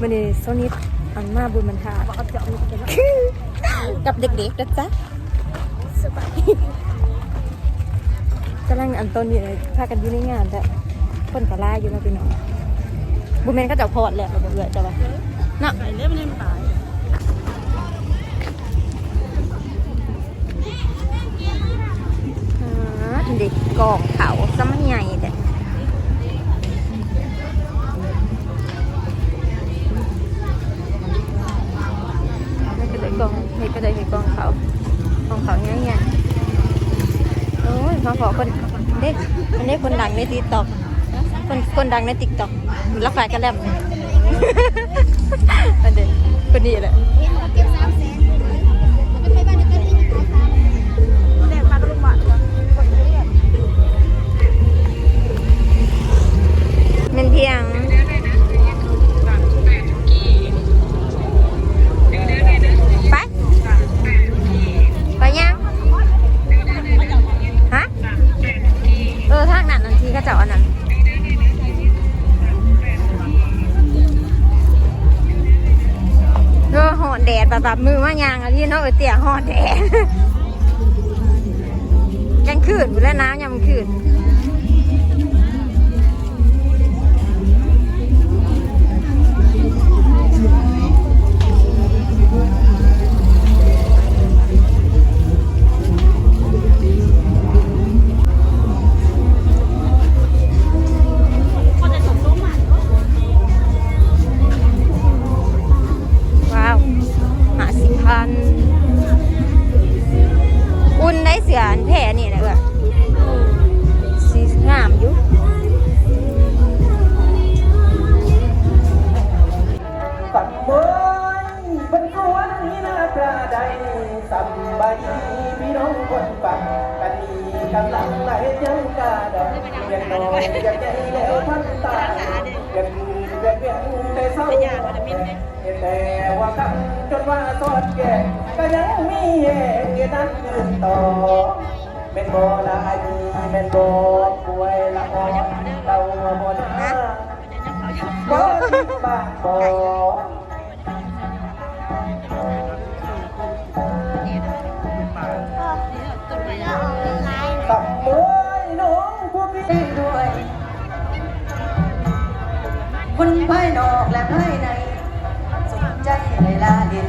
มันนี้โซนิดอันมาบุญมันทากับเด็กๆนะจ๊ะกำลังอันต้นอยู่พากันยู่ในงานแต่คนกะล่อยู่นะพี่น้องบุญเมนก็จะพอดแหละเราเบื่อจะว่าเนาเล่มเล่มตายเด็กกอง มาขอคนเด็กอันนี้คนดังในติ๊กต็อกคนคนดังในติ๊กต็อกรักฝ่ายกันแลมอันเด็กคนนี้แหละ แดดแบบมือมายางอะไรเนาะเออเตี่ยหอนแดงยังขืนอยู่แล้วนะยังขืน ยังยังยังแต่เศร้าแต่ว่าคำจนว่าสอดแก่ก็ยังมีเหตุนั้นยืนต่อเป็นบ่ลายีเป็นบ่ป่วยละอ่อนเราบ่นาบ่บ้าบ่ ไพ่นอกและไพ่ในสนใจในลาดิน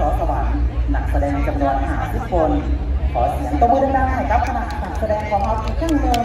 จากมสสวรรค์นักแสดงจำนวนหาทุกคน ขอเสียงตบมือดังๆให้กับขณะนักแสดงของเราอีกครั้งหนึ่ง